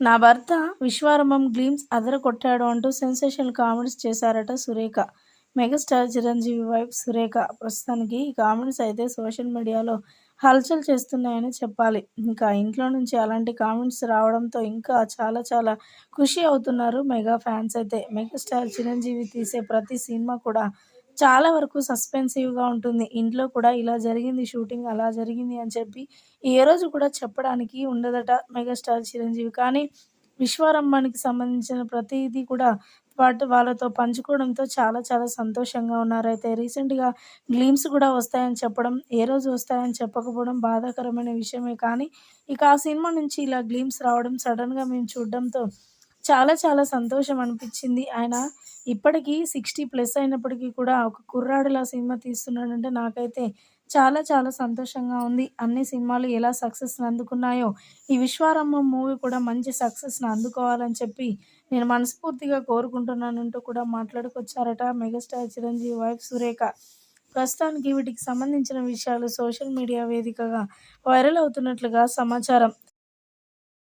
నా భర్త విశ్వారంభం గ్లీమ్స్ అదర కొట్టాడు అంటూ సెన్సేషనల్ కామెంట్స్ చేశారట Surekha. Megastar Chiranjeevi wife Surekha. ప్రస్తుతానికి ఈ కామెంట్స్ అయితే సోషల్ మీడియాలో హల్చల్ చేస్తున్నాయని చెప్పాలి. ఇంకా ఇంట్లో నుంచి అలాంటి కామెంట్స్ రావడంతో ఇంకా చాలా చాలా ఖుషి అవుతున్నారు మెగా ఫ్యాన్స్ అయితే. మెగాస్టార్ చిరంజీవి తీసే ప్రతి సినిమా కూడా చాలా వరకు సస్పెన్సివ్గా ఉంటుంది. ఇంట్లో కూడా ఇలా జరిగింది షూటింగ్ అలా జరిగింది అని చెప్పి ఏ రోజు కూడా చెప్పడానికి ఉండదట మెగాస్టార్ చిరంజీవి. కానీ విశ్వారంభానికి సంబంధించిన ప్రతిదీ కూడా వాటి వాళ్ళతో పంచుకోవడంతో చాలా చాలా సంతోషంగా ఉన్నారు. అయితే రీసెంట్గా గ్లీమ్స్ కూడా వస్తాయని చెప్పడం ఏ రోజు వస్తాయని చెప్పకపోవడం బాధాకరమైన విషయమే. కానీ ఇక ఆ సినిమా నుంచి ఇలా గ్లీమ్స్ రావడం సడన్గా మేము చూడడంతో చాలా చాలా సంతోషం అనిపించింది. ఆయన ఇప్పటికీ సిక్స్టీ ప్లస్ అయినప్పటికీ కూడా ఒక కుర్రాడిలా సినిమా తీస్తున్నాడంటే నాకైతే చాలా చాలా సంతోషంగా ఉంది. అన్ని సినిమాలు ఎలా సక్సెస్ని అందుకున్నాయో ఈ విశ్వారంభం మూవీ కూడా మంచి సక్సెస్ని అందుకోవాలని చెప్పి నేను మనస్ఫూర్తిగా కోరుకుంటున్నానంటూ కూడా మాట్లాడుకొచ్చారట మెగాస్టార్ చిరంజీవి వైఫ్ సురేఖ. ప్రస్తుతానికి వీటికి సంబంధించిన విషయాలు సోషల్ మీడియా వేదికగా వైరల్ అవుతున్నట్లుగా సమాచారం.